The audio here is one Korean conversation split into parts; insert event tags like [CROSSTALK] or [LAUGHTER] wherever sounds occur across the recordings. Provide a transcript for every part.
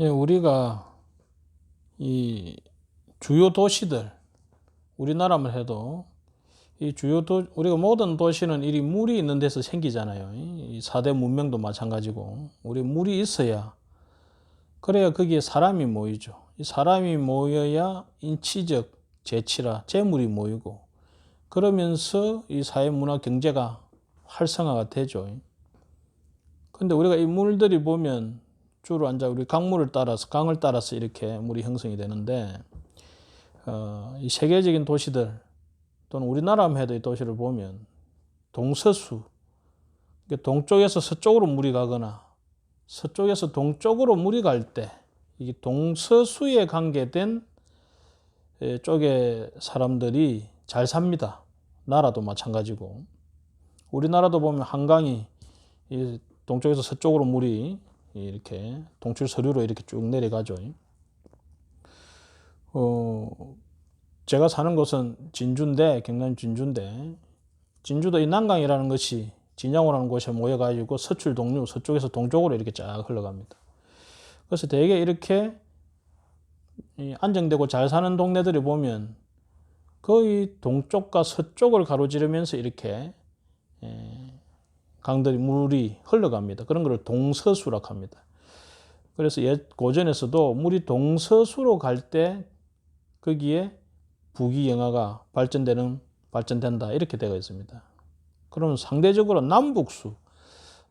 예, 우리가 이 주요 도시들 우리나라만 해도 이 주요 도 우리가 모든 도시는 이리 물이 있는 데서 생기잖아요. 이 4대 문명도 마찬가지고 우리 물이 있어야 그래야 거기에 사람이 모이죠. 이 사람이 모여야 인치적 재치라 재물이 모이고 그러면서 이 사회 문화 경제가 활성화가 되죠. 근데 우리가 이 물들이 보면 주로 앉아 우리 강물을 따라서 강을 따라서 이렇게 물이 형성이 되는데 어, 이 세계적인 도시들 또는 우리나라만 해도 이 도시를 보면 동서수 이게 동쪽에서 서쪽으로 물이 가거나 서쪽에서 동쪽으로 물이 갈 때이 동서수에 관계된 에, 쪽의 사람들이 잘 삽니다. 나라도 마찬가지고 우리나라도 보면 한강이 이 동쪽에서 서쪽으로 물이 이렇게 동출 서류로 이렇게 쭉 내려가죠. 어, 제가 사는 곳은 진주인데 경남 진주인데 진주도 이 난강이라는 것이 진양호라는 곳에 모여가지고 서출 동류 서쪽에서 동쪽으로 이렇게 쫙 흘러갑니다. 그래서 대개 이렇게 이 안정되고 잘 사는 동네들이 보면 거의 동쪽과 서쪽을 가로지르면서 이렇게 에, 강들이 물이 흘러갑니다. 그런 걸 동서수라고 합니다. 그래서 옛 고전에서도 물이 동서수로 갈 때 거기에 부귀영화가 발전되는 발전된다 이렇게 되어 있습니다. 그러면 상대적으로 남북수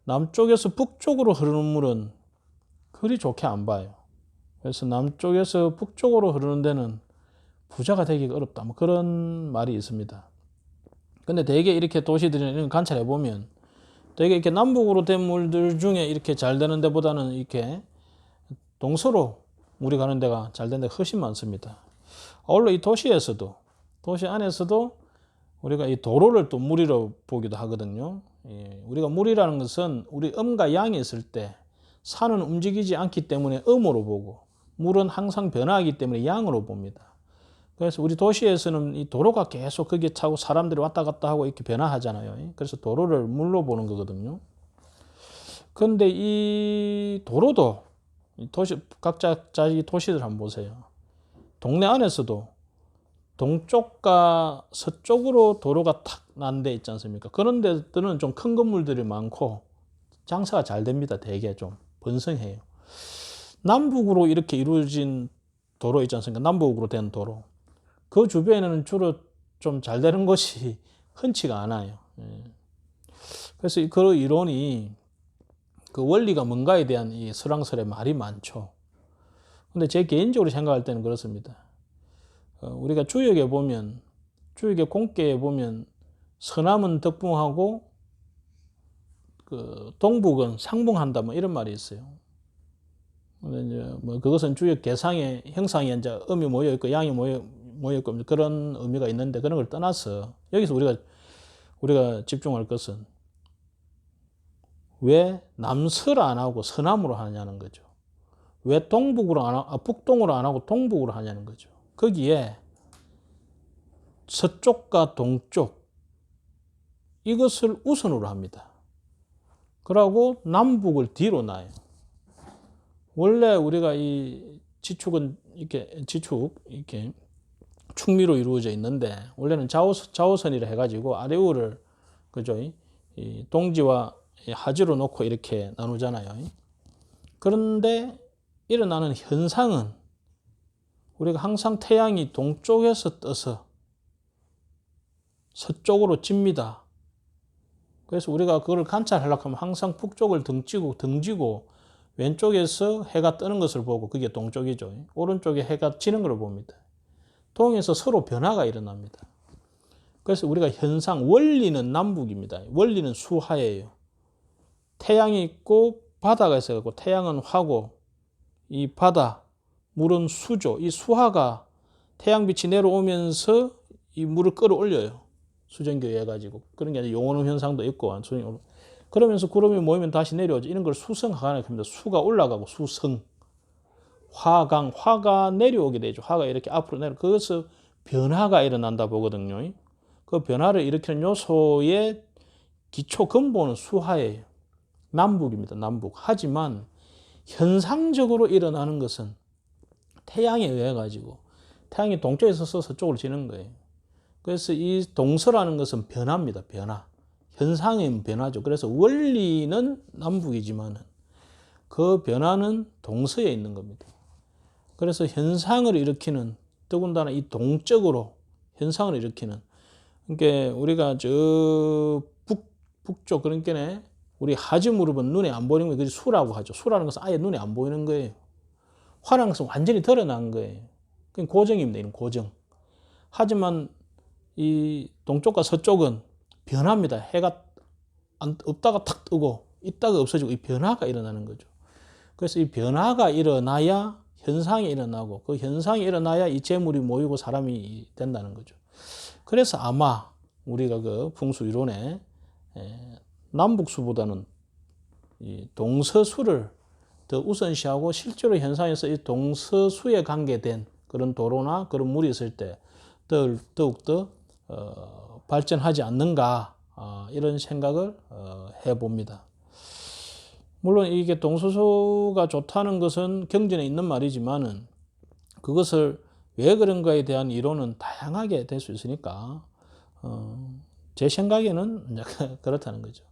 남쪽에서 북쪽으로 흐르는 물은 그리 좋게 안 봐요. 그래서 남쪽에서 북쪽으로 흐르는 데는 부자가 되기가 어렵다. 뭐 그런 말이 있습니다. 근데 대개 이렇게 도시들을 관찰해 보면 되게 이렇게 남북으로 된 물들 중에 이렇게 잘 되는 데보다는 이렇게 동서로 물이 가는 데가 잘 되는 데가 훨씬 많습니다. 아울러 이 도시에서도 도시 안에서도 우리가 이 도로를 또 물이로 보기도 하거든요. 예, 우리가 물이라는 것은 우리 음과 양이 있을 때 산은 움직이지 않기 때문에 음으로 보고 물은 항상 변화하기 때문에 양으로 봅니다. 그래서 우리 도시에서는 이 도로가 계속 거기에 차고 사람들이 왔다 갔다 하고 이렇게 변화하잖아요. 그래서 도로를 물로 보는 거거든요. 그런데 이 도로도 도시 각자 자기 도시들 한번 보세요. 동네 안에서도 동쪽과 서쪽으로 도로가 탁 난 데 있지 않습니까? 그런 데들은 좀 큰 건물들이 많고 장사가 잘 됩니다. 대개 좀 번성해요. 남북으로 이렇게 이루어진 도로 있지 않습니까? 남북으로 된 도로. 그 주변에는 주로 좀 잘 되는 것이 [LAUGHS] 흔치가 않아요. 예. 그래서 그 이론이 그 원리가 뭔가에 대한 이 설왕설의 말이 많죠. 근데 제 개인적으로 생각할 때는 그렇습니다. 어, 우리가 주역에 보면, 주역의 공계에 보면 서남은 덕붕하고 그 동북은 상붕한다 뭐 이런 말이 있어요. 근데 이제 뭐 그것은 주역 개상의 형상이 이제 음이 모여 있고 양이 모여 모여 있고 그런 의미가 있는데 그런 걸 떠나서 여기서 우리가 우리가 집중할 것은 왜 남서를 안 하고 서남으로 하냐는 거죠. 왜 동북으로 안 하고 아, 북동으로 안 하고 동북으로 하냐는 거죠. 거기에 서쪽과 동쪽 이것을 우선으로 합니다. 그러고 남북을 뒤로 놔요. 원래 우리가 이 지축은 이렇게 지축 이렇게 충미로 이루어져 있는데 원래는 좌우선, 좌우선이라 해가지고 아래우를 그죠 이 동지와 하지로 놓고 이렇게 나누잖아요. 그런데 일어나는 현상은 우리가 항상 태양이 동쪽에서 떠서 서쪽으로 찝니다. 그래서 우리가 그걸 관찰하려고 하면 항상 북쪽을 등지고 등지고 왼쪽에서 해가 뜨는 것을 보고 그게 동쪽이죠. 오른쪽에 해가 지는 걸 봅니다. 동에서 서로 변화가 일어납니다. 그래서 우리가 현상 원리는 남북입니다. 원리는 수하예요. 태양이 있고 바다가 있어요. 태양은 화고 이 바다 물은 수죠. 이 수하가 태양빛이 내려오면서 이 물을 끌어올려요. 수증기에 가지고 그런 게 용오름 현상도 있고 그러면서 구름이 모이면 다시 내려오죠. 이런 걸 수성하가 합니다. 수가 올라가고 수성. 화강, 화가 내려오게 되죠. 화가 이렇게 앞으로 내려. 그것을 변화가 일어난다 보거든요. 그 변화를 일으키는 요소의 기초 근본은 수하예요. 남북입니다. 남북. 하지만 현상적으로 일어나는 것은 태양에 의해 가지고 태양이 동쪽에서 서서 서 쪽으로 지는 거예요. 그래서 이 동서라는 것은 변화입니다. 변화. 현상의 변화죠. 그래서 원리는 남북이지만은 그 변화는 동서에 있는 겁니다. 그래서 현상을 일으키는 더군다나 이 동적으로 현상을 일으키는 그러니까 우리가 저 북, 북쪽 그러니까 우리 하지 무릎은 눈에 안 보이는 거예요. 그래서 수라고 하죠. 수라는 것은 아예 눈에 안 보이는 거예요. 화라는 것은 완전히 드러난 거예요. 그건 고정입니다. 이런 고정. 하지만 이 동쪽과 서쪽은 변합니다. 해가 안, 없다가 탁 뜨고 있다가 없어지고 이 변화가 일어나는 거죠. 그래서 이 변화가 일어나야 현상이 일어나고 그 현상이 일어나야 이 재물이 모이고 사람이 된다는 거죠. 그래서 아마 우리가 그 풍수 이론에 에, 남북수보다는 이 동서수를 더 우선시하고 실제로 현상에서 이 동서수에 관계된 그런 도로나 그런 물이 있을 때 더욱더 어, 발전하지 않는가 어, 이런 생각을 어, 해봅니다. 물론 이게 동서수가 좋다는 것은 경전에 있는 말이지만은 그것을 왜 그런가에 대한 이론은 다양하게 될 수 있으니까 어, 제 생각에는 [LAUGHS] 그렇다는 거죠.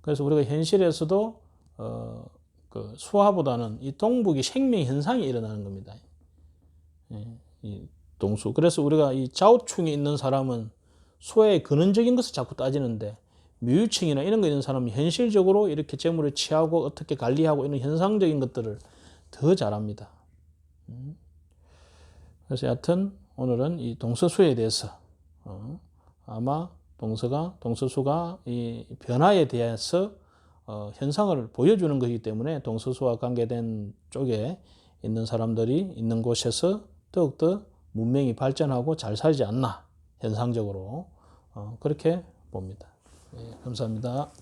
그래서 우리가 현실에서도 어, 그 수화보다는 이 동북이 생명 현상이 일어나는 겁니다. 예, 이 동수. 그래서 우리가 이 좌우충이 있는 사람은 수의 근원적인 것을 자꾸 따지는데 묘유층이나 이런 거 있는 사람은 현실적으로 이렇게 재물을 취하고 어떻게 관리하고 이런 현상적인 것들을 더 잘합니다. 음. 그래서 여하튼 오늘은 이 동서수에 대해서 어, 아마 동서가 동서수가 이 변화에 대해서 어, 현상을 보여주는 것이기 때문에 동서수와 관계된 쪽에 있는 사람들이 있는 곳에서 더욱더 문명이 발전하고 잘 살지 않나 현상적으로 어, 그렇게 봅니다. 예, 감사합니다.